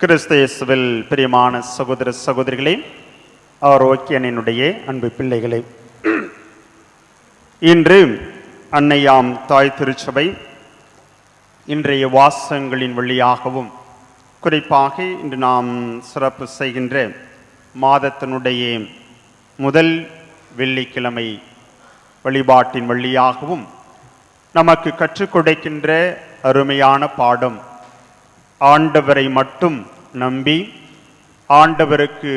கிறிஸ்தேசுவில் பிரியமான சகோதர சகோதரிகளே ஆரோக்கியனினுடைய அன்பு பிள்ளைகளே இன்று அன்னையாம் தாய் திருச்சபை இன்றைய வாசகங்களின் வழியாகவும் குறிப்பாக இன்று நாம் சிறப்பு செய்கின்ற மாதத்தினுடைய முதல் வெள்ளிக்கிழமை வழிபாட்டின் வழியாகவும் நமக்கு கற்றுக் கொடுக்கின்ற அருமையான பாடம் ஆண்டவரை மட்டும் நம்பி ஆண்டவருக்கு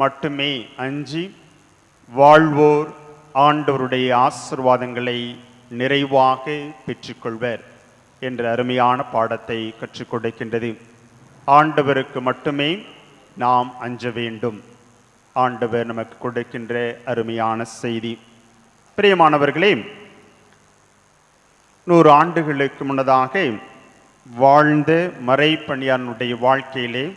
மட்டுமே அஞ்சி வாழ்வோர் ஆண்டவருடைய ஆசிர்வாதங்களை நிறைவாக பெற்றுக்கொள்வர் என்ற அருமையான பாடத்தை கற்றுக் கொடுக்கின்றது. ஆண்டவருக்கு மட்டுமே நாம் அஞ்ச வேண்டும். ஆண்டவர் நமக்கு கொடுக்கின்ற அருமையான செய்தி. பிரியமானவர்களே நூறு ஆண்டுகளுக்கு முன்னதாக வாழ்ந்த மறைப்பணியானுடைய வாழ்க்கையிலே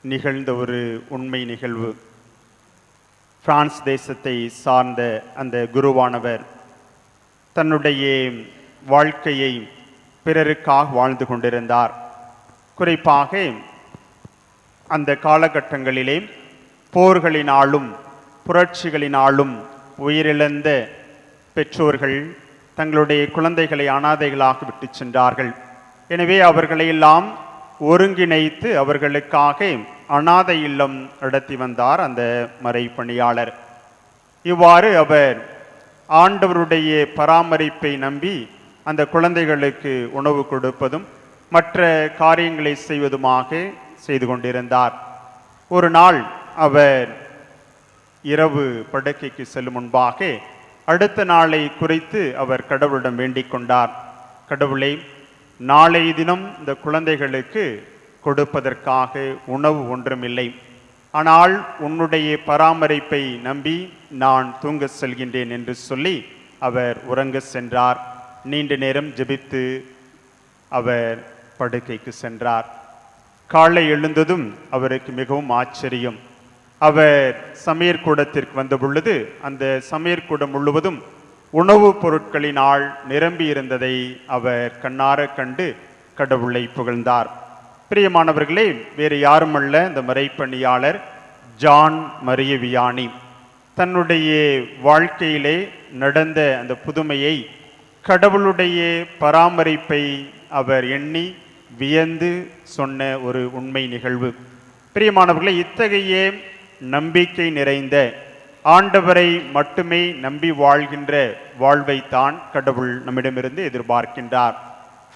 நிகழ்ந்த ஒரு உண்மை நிகழ்வு. பிரான்ஸ் தேசத்தை சார்ந்த அந்த குருவானவர் தன்னுடைய வாழ்க்கையை பிறருக்காக வாழ்ந்து கொண்டிருந்தார். குறிப்பாக அந்த காலகட்டங்களிலே போர்களினாலும் புரட்சிகளினாலும் உயிரிழந்த பெற்றோர்கள் தங்களுடைய குழந்தைகளை அனாதைகளாக விட்டு சென்றார்கள். எனவே அவர்களையெல்லாம் ஒருங்கிணைத்து அவர்களுக்காக அனாதை இல்லம் நடத்தி வந்தார் அந்த மறைப்பணியாளர். இவ்வாறு அவர் ஆண்டவருடைய பராமரிப்பை நம்பி அந்த குழந்தைகளுக்கு உணவு கொடுப்பதும் மற்ற காரியங்களை செய்வதுமாக செய்து கொண்டிருந்தார். ஒரு நாள் அவர் இரவு படுக்கைக்கு செல்லும் முன்பாக அடுத்த நாளை குறித்து அவர் கடவுளிடம் வேண்டிக் கொண்டார். கடவுளை நாளை தினம் இந்த குழந்தைகளுக்கு கொடுப்பதற்காக உணவு ஒன்றுமில்லை. ஆனால் உன்னுடைய பராமரிப்பை நம்பி நான் தூங்க செல்கின்றேன் என்று சொல்லி அவர் உறங்க சென்றார். நீண்ட நேரம் ஜெபித்து அவர் படுக்கைக்கு சென்றார். காலை எழுந்ததும் அவருக்கு மிகவும் ஆச்சரியம். அவர் சமையற்கூடத்திற்கு வந்த பொழுது அந்த சமையற்கூடம் முழுவதும் உணவுப் பொருட்களினால் நிரம்பியிருந்ததை அவர் கண்ணார கண்டு கடவுளை புகழ்ந்தார். பிரியமானவர்களே வேறு யாருமல்ல இந்த மறைப்பணியாளர் ஜான் மரியவியானி. தன்னுடைய வாழ்க்கையிலே நடந்த அந்த புதுமையை கடவுளுடைய பராமரிப்பை அவர் எண்ணி வியந்து சொன்ன ஒரு உண்மை நிகழ்வு. பிரியமானவர்களே இத்தகைய நம்பிக்கை நிறைந்த ஆண்டவரை மட்டுமே நம்பி வாழ்கின்ற வாழ்வைத்தான் கடவுள் நம்மிடமிருந்து எதிர்பார்க்கின்றார்.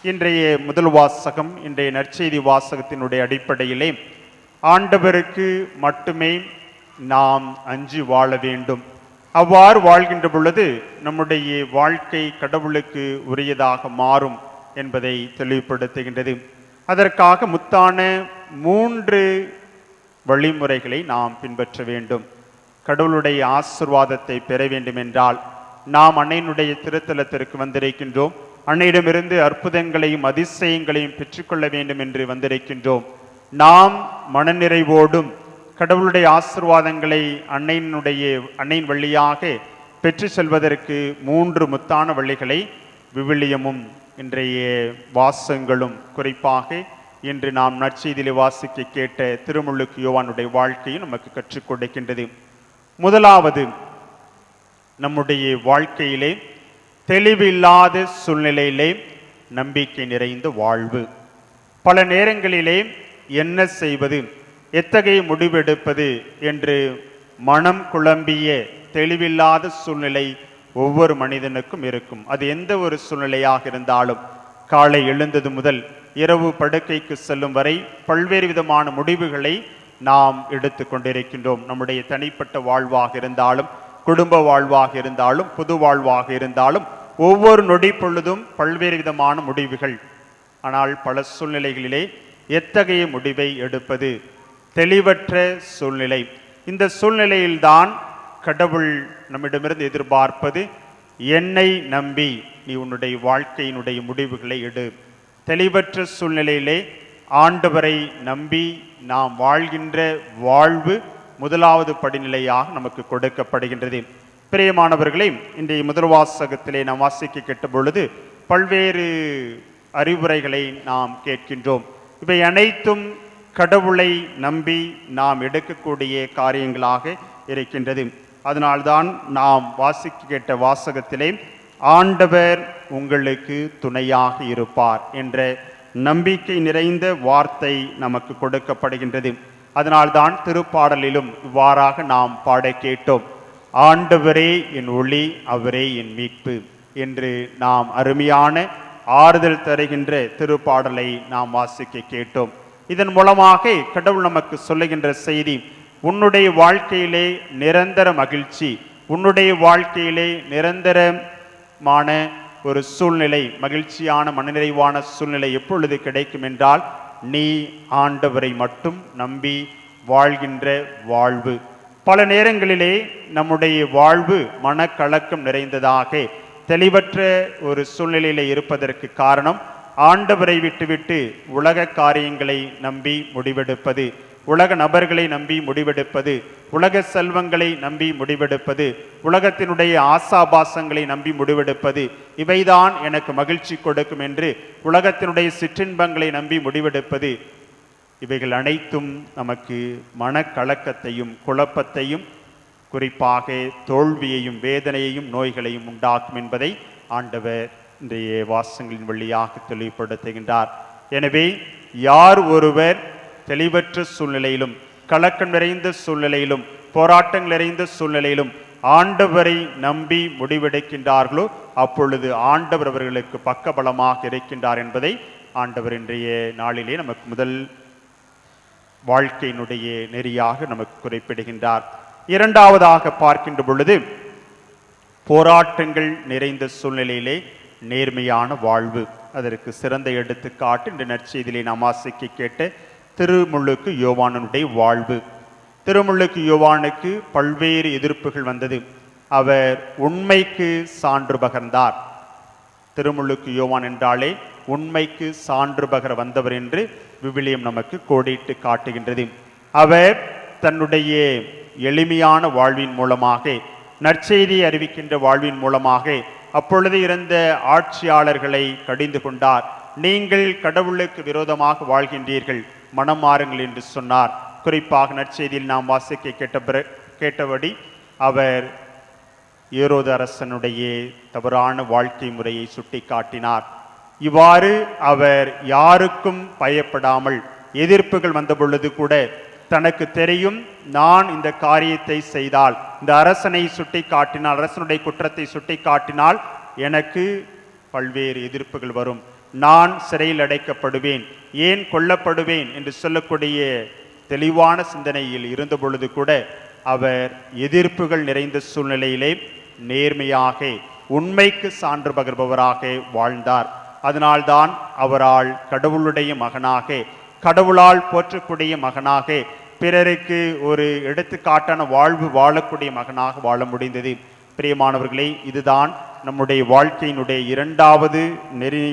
இன்றைய முதல் வாசகம் இன்றைய நற்செய்தி வாசகத்தினுடைய அடிப்படையிலே ஆண்டவருக்கு மட்டுமே நாம் அஞ்சி வாழ வேண்டும். அவ்வாறு வாழ்கின்ற பொழுது நம்முடைய வாழ்க்கை கடவுளுக்கு உரியதாக மாறும் என்பதை தெளிவுபடுத்துகின்றது. அதற்காக முத்தான மூன்று வழிமுறைகளை நாம் பின்பற்ற வேண்டும். கடவுளுடைய ஆசிர்வாதத்தை பெற வேண்டும் என்றால் நாம் அன்னையினுடைய திருத்தலத்திற்கு வந்திருக்கின்றோம். அன்னையிடமிருந்து அற்புதங்களையும் அதிசயங்களையும் பெற்றுக்கொள்ள வேண்டும் என்று வந்திருக்கின்றோம். நாம் மனநிறைவோடும் கடவுளுடைய ஆசிர்வாதங்களை அன்னையினுடைய அன்னையின் வழியாக பெற்று செல்வதற்கு மூன்று முத்தான வழிகளை விவிலியமும் இன்றைய வாசங்களும் குறிப்பாக இன்று நாம் நற்செய்தியிலே வாசிக்க கேட்ட திருமுழுக்கு யோவானுடைய வாழ்க்கையும் நமக்கு கற்றுக் கொடுக்கின்றது. முதலாவது நம்முடைய வாழ்க்கையிலே தெளிவில்லாத சூழ்நிலையிலே நம்பிக்கை நிறைந்த வாழ்வு. பல நேரங்களிலே என்ன செய்வது எத்தகைய முடிவெடுப்பது என்று மனம் குழம்பிய தெளிவில்லாத சூழ்நிலை ஒவ்வொரு மனிதனுக்கும் இருக்கும். அது எந்த ஒரு சூழ்நிலையாக இருந்தாலும் காலை எழுந்தது முதல் இரவு படுக்கைக்கு செல்லும் வரை பல்வேறு விதமான முடிவுகளை நாம் எடுத்து கொண்டிருக்கின்றோம். நம்முடைய தனிப்பட்ட வாழ்வாக இருந்தாலும் குடும்ப வாழ்வாக இருந்தாலும் புது வாழ்வாக இருந்தாலும் ஒவ்வொரு நொடி பொழுதும் பல்வேறு விதமான முடிவுகள். ஆனால் பல சூழ்நிலைகளிலே எத்தகைய முடிவை எடுப்பது? தெளிவற்ற சூழ்நிலை. இந்த சூழ்நிலையில்தான் கடவுள் நம்மிடமிருந்து எதிர்பார்ப்பது என்னை நம்பி நீ உன்னுடைய வாழ்க்கையினுடைய முடிவுகளை எடு. தெளிவற்ற சூழ்நிலையிலே ஆண்டவரை நம்பி நாம் வாழ்கின்ற வாழ்வு முதலாவது படிநிலையாக நமக்கு கொடுக்கப்படுகின்றது. பிரியமானவர்களே இன்றைய முதல் வாசகத்திலே நாம் வாசிக்க கேட்ட பொழுது பல்வேறு அறிவுரைகளை நாம் கேட்கின்றோம். இவை அனைத்தும் கடவுளை நம்பி நாம் எடுக்கக்கூடிய காரியங்களாக இருக்கின்றது. அதனால்தான் நாம் வாசிக்க கேட்ட வாசகத்திலே ஆண்டவர் உங்களுக்கு துணையாக இருப்பார் என்ற நம்பிக்கை நிறைந்த வார்த்தை நமக்கு கொடுக்கப்படுகின்றது. அதனால்தான் திருப்பாடலிலும் இவ்வாறாக நாம் பாட கேட்டோம். ஆண்டவரே என் ஒளி அவரே என் மீட்பு என்று நாம் அருமையான ஆறுதல் தருகின்ற திருப்பாடலை நாம் வாசிக்க கேட்டோம். இதன் மூலமாக கடவுள் நமக்கு சொல்லுகின்ற செய்தி உன்னுடைய வாழ்க்கையிலே நிரந்தர மகிழ்ச்சி உன்னுடைய வாழ்க்கையிலே நிரந்தரமான ஒரு சூழ்நிலை மகிழ்ச்சியான மனநிறைவான சூழ்நிலை எப்பொழுது கிடைக்கும் என்றால் நீ ஆண்டவரை மட்டும் நம்பி வாழ்கின்ற வாழ்வு. பல நேரங்களிலே நம்முடைய வாழ்வு மனக்கலக்கம் நிறைந்ததாக தெளிவற்ற ஒரு சூழ்நிலையில இருப்பதற்கு காரணம் ஆண்டவரை விட்டுவிட்டு உலக காரியங்களை நம்பி முடிவெடுப்பது. உலக நபர்களை நம்பி முடிவெடுப்பது உலக செல்வங்களை நம்பி முடிவெடுப்பது உலகத்தினுடைய ஆசாபாசங்களை நம்பி முடிவெடுப்பது இவைதான் எனக்கு மகிழ்ச்சி கொடுக்கும் என்று உலகத்தினுடைய சிற்றின்பங்களை நம்பி முடிவெடுப்பது. இவைகள் அனைத்தும் நமக்கு மனக்கலக்கத்தையும் குழப்பத்தையும் குறிப்பாக தோல்வியையும் வேதனையையும் நோய்களையும் உண்டாக்கும் என்பதை ஆண்டவர் இன்றைய வாசங்களின் வழியாக தெளிவுபடுத்துகின்றார். எனவே யார் ஒருவர் தெளிவற்ற சூழ்நிலையிலும் கலக்கம் நிறைந்த சூழ்நிலையிலும் போராட்டங்கள் நிறைந்த சூழ்நிலையிலும் ஆண்டவரை நம்பி முடிவெடுக்கின்றார்களோ அப்பொழுது ஆண்டவர் அவர்களுக்கு பக்கபலமாக இருக்கின்றார் என்பதை ஆண்டவர் இன்றைய நாளிலே நமக்கு முதல் வாழ்க்கையினுடைய நெறியாக நமக்கு குறிப்பிடுகின்றார். இரண்டாவதாக பார்க்கின்ற பொழுது போராட்டங்கள் நிறைந்த சூழ்நிலையிலே நேர்மையான வாழ்வு அதற்கு சிறந்த எடுத்துக்காட்டு இந்த நற்செய்தியிலே நாம் வாசிக்க கேட்ட திருமுழுக்கு யோவானனுடைய வாழ்வு. திருமுழுக்கு யோவானுக்கு பல்வேறு எதிர்ப்புகள் வந்தது. அவர் உண்மைக்கு சான்று பகர்ந்தார். திருமுழுக்கு யோவான் என்றாலே உண்மைக்கு சான்று பகர வந்தவர் என்று விவிலியம் நமக்கு கோடிட்டு காட்டுகின்றது. அவர் தன்னுடைய எளிமையான வாழ்வின் மூலமாக நற்செய்தியை அறிவிக்கின்ற வாழ்வின் மூலமாக அப்பொழுது இருந்த ஆட்சியாளர்களை கடிந்து கொண்டார். நீங்கள் கடவுளுக்கு விரோதமாக வாழ்கின்றீர்கள். மனம் மாறுங்கள் என்று சொன்னார். குறிப்பாக நற்செய்தியில் நாம் வாசிக்க கேட்ட பிற- கேட்டபடி அவர் ஏரோது அரசனுடைய தவறான வாழ்க்கை முறையை சுட்டி காட்டினார் இவ்வாறு அவர் யாருக்கும் பயப்படாமல் எதிர்ப்புகள் வந்த பொழுது கூட தனக்கு தெரியும் நான் இந்த காரியத்தை செய்தால் இந்த அரசனை சுட்டி காட்டினால் அரசனுடைய குற்றத்தை சுட்டி காட்டினால் எனக்கு பல்வேறு எதிர்ப்புகள் வரும். நான் சிறையில் அடைக்கப்படுவேன் ஏன் கொல்லப்படுவேன் என்று சொல்லக்கூடிய தெளிவான சிந்தனையில் இருந்த பொழுது கூட அவர் எதிர்ப்புகள் நிறைந்த சூழ்நிலையிலே நேர்மையாக உண்மைக்கு சான்று பகிர்பவராக வாழ்ந்தார். அதனால்தான் அவரால் கடவுளுடைய மகனாக கடவுளால் போற்றக்கூடிய மகனாக பிறருக்கு ஒரு எடுத்துக்காட்டான வாழ்வு வாழக்கூடிய மகனாக வாழ முடிந்தது. பிரியமானவர்களே இதுதான் நம்முடைய வாழ்க்கையினுடைய இரண்டாவது நெறி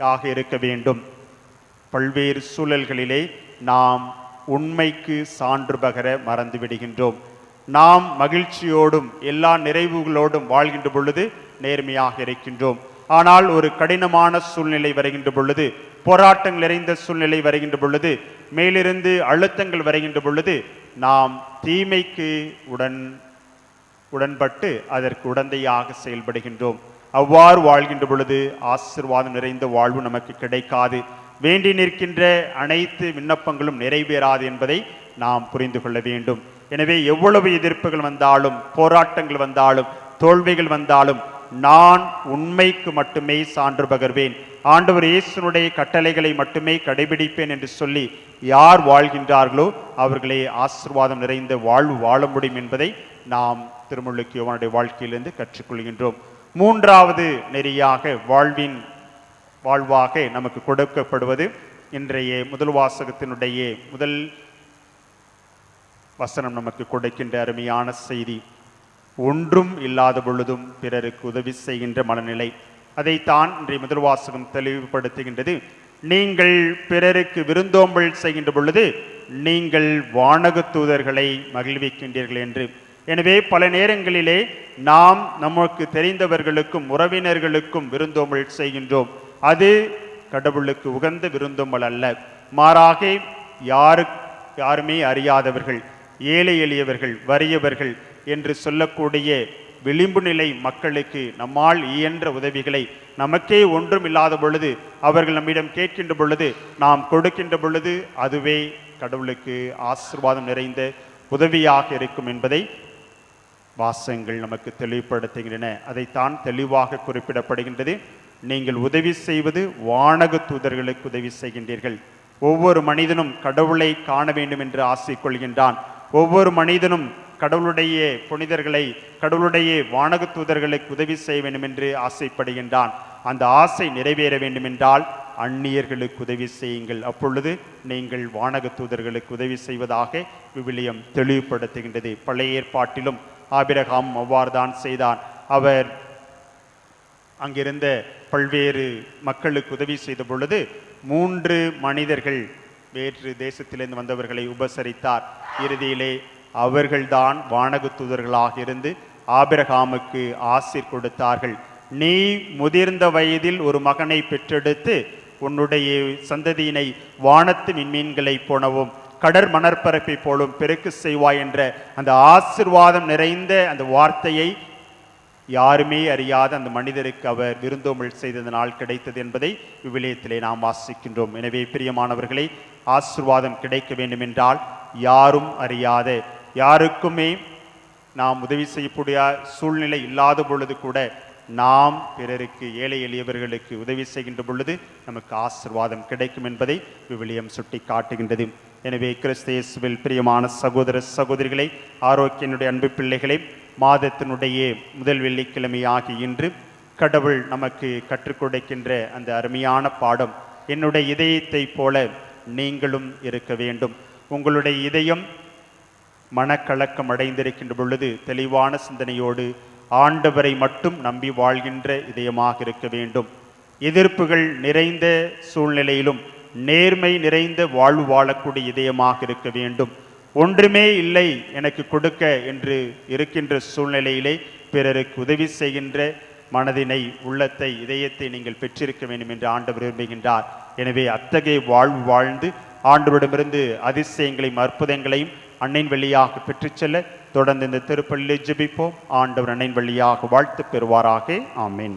ஆக இருக்க வேண்டும். பல்வேறு சூழல்களிலே நாம் உண்மைக்கு சான்று பகர மறந்து விடுகின்றோம். நாம் மகிழ்ச்சியோடும் எல்லா நிறைவுகளோடும் வாழ்கின்ற பொழுது நேர்மையாக இருக்கின்றோம். ஆனால் ஒரு கடினமான சூழ்நிலை வருகின்ற பொழுது போராட்டங்கள் நிறைந்த சூழ்நிலை வருகின்ற பொழுது மேலிருந்து அழுத்தங்கள் வருகின்ற பொழுது நாம் தீமைக்கு உடன் உடன்பட்டு அதற்கு உடந்தையாக செயல்படுகின்றோம். அவ்வாறு வாழ்கின்ற பொழுது ஆசிர்வாதம் நிறைந்த வாழ்வு நமக்கு கிடைக்காது. வேண்டி நிற்கின்ற அனைத்து விண்ணப்பங்களும் நிறைவேறாது என்பதை நாம் புரிந்து கொள்ள வேண்டும். எனவே எவ்வளவு எதிர்ப்புகள் வந்தாலும் போராட்டங்கள் வந்தாலும் தோல்விகள் வந்தாலும் நான் உண்மைக்கு மட்டுமே சான்று பகர்வேன். ஆண்டவர் இயேசுனுடைய கட்டளைகளை மட்டுமே கடைபிடிப்பேன் என்று சொல்லி யார் வாழ்கின்றார்களோ அவர்களே ஆசிர்வாதம் நிறைந்த வாழ்வு வாழ முடியும் என்பதை நாம் திருமுழுக்கு யோவானுடைய வாழ்க்கையிலிருந்து கற்றுக்கொள்கின்றோம். மூன்றாவது நெறியாக வாழ்வின் வாழ்வாக நமக்கு கொடுக்கப்படுவது. இன்றைய முதல் வாசகத்தினுடைய முதல் வசனம் நமக்கு கொடுக்கின்ற அருமையான செய்தி. ஒன்றும் இல்லாத பொழுதும் பிறருக்கு உதவி செய்கின்ற மனநிலை. அதைத்தான் இன்றைய முதல் வாசகம் தெளிவுபடுத்துகின்றது. நீங்கள் பிறருக்கு விருந்தோம்பல் செய்கின்ற பொழுது நீங்கள் வானக தூதர்களை மகிழ்விக்கின்றீர்கள் என்று எனவே பல நேரங்களிலே நாம் நமக்கு தெரிந்தவர்களுக்கும் உறவினர்களுக்கும் விருந்தோம்பல் செய்கின்றோம். அது கடவுளுக்கு உகந்த விருந்தோம்பல் அல்ல. மாறாக யாரு யாருமே அறியாதவர்கள் ஏழை எளியவர்கள் வறியவர்கள் என்று சொல்லக்கூடிய விளிம்பு நிலை மக்களுக்கு நம்மால் இயன்ற உதவிகளை நமக்கே ஒன்றும் இல்லாத பொழுது அவர்கள் நம்மிடம் கேட்கின்ற பொழுது நாம் கொடுக்கின்ற பொழுது அதுவே கடவுளுக்கு ஆசீர்வாதம் நிறைந்த உதவியாக இருக்கும் என்பதை வாசகங்கள் நமக்கு தெளிவுபடுத்துகின்றன. அதைத்தான் தெளிவாக குறிப்பிடப்படுகின்றது. நீங்கள் உதவி செய்வது வானக தூதர்களுக்கு உதவி செய்கின்றீர்கள். ஒவ்வொரு மனிதனும் கடவுளை காண வேண்டும் என்று ஆசை கொள்கின்றான். ஒவ்வொரு மனிதனும் கடவுளுடைய புனிதர்களை கடவுளுடைய வானக தூதர்களுக்கு உதவி செய்ய வேண்டும் என்று ஆசைப்படுகின்றான். அந்த ஆசை நிறைவேற வேண்டுமென்றால் அந்நியர்களுக்கு உதவி செய்யுங்கள். அப்பொழுது நீங்கள் வானக தூதர்களுக்கு உதவி செய்வதாக விவிலியம் தெளிவுபடுத்துகின்றது. பழைய ஏற்பாட்டிலும் ஆபிரகாம் அவ்வாறுதான் செய்தான். அவர் அங்கிருந்த பல்வேறு மக்களுக்கு உதவி செய்த பொழுது மூன்று மனிதர்கள் வேற்று தேசத்திலிருந்து வந்தவர்களை உபசரித்தார். இறுதியிலே அவர்கள்தான் வானகு தூதர்களாக இருந்து ஆபிரகாமுக்கு ஆசீர் கொடுத்தார்கள். நீ முதிர்ந்த வயதில் ஒரு மகனை பெற்றெடுத்து உன்னுடைய சந்ததியினை வானத்து மின்மீன்களைப் போனவும் கடற் மணற்பரப்பை போலும் பெருக்கு செய்வாய் என்ற அந்த ஆசிர்வாதம் நிறைந்த அந்த வார்த்தையை யாருமே அறியாத அந்த மனிதருக்கு அவர் விருந்தோமல் செய்ததனால் கிடைத்தது என்பதை விவிலியத்திலே நாம் வாசிக்கின்றோம். எனவே பிரியமானவர்களை ஆசிர்வாதம் கிடைக்க வேண்டுமென்றால் யாரும் அறியாத யாருக்குமே நாம் உதவி செய்யக்கூடிய சூழ்நிலை இல்லாத பொழுது கூட நாம் பிறருக்கு ஏழை எளியவர்களுக்கு உதவி செய்கின்ற பொழுது நமக்கு ஆசிர்வாதம் கிடைக்கும் என்பதை விவிலியம் சுட்டி காட்டுகின்றது எனவே கிறிஸ்தேசுவில் பிரியமான சகோதர சகோதரிகளை ஆரோக்கியனுடைய அன்பு பிள்ளைகளை மாதத்தினுடைய முதல் வெள்ளிக்கிழமை ஆகி இன்று கடவுள் நமக்கு கற்றுக் கொடுக்கின்ற அந்த அருமையான பாடம் என்னுடைய இதயத்தைப் போல நீங்களும் இருக்க வேண்டும். உங்களுடைய இதயம் மனக்கலக்கம் அடைந்திருக்கின்ற பொழுது தெளிவான சிந்தனையோடு ஆண்டவரை மட்டும் நம்பி வாழ்கின்ற இதயமாக இருக்க வேண்டும். எதிர்ப்புகள் நிறைந்த சூழ்நிலையிலும் நேர்மை நிறைந்த வாழ்வு வாழக்கூடிய இதயமாக இருக்க வேண்டும். ஒன்றுமே இல்லை எனக்கு கொடுக்க என்று இருக்கின்ற சூழ்நிலையிலே பிறருக்கு உதவி செய்கின்ற மனதினை உள்ளத்தை இதயத்தை நீங்கள் பெற்றிருக்க வேண்டும் என்று ஆண்டவர் விரும்புகின்றார். எனவே அத்தகைய வாழ்வு வாழ்ந்து ஆண்டவரிடமிருந்து அதிசயங்களையும் அற்புதங்களையும் அன்னையின் வழியாக பெற்றுச் செல்ல தொடர்ந்து இந்த திருப்பள்ளியை ஜெபிப்போம். ஆண்டவர் அன்னையின் வழியாக வாழ்த்து பெறுவாராக. ஆமீன்.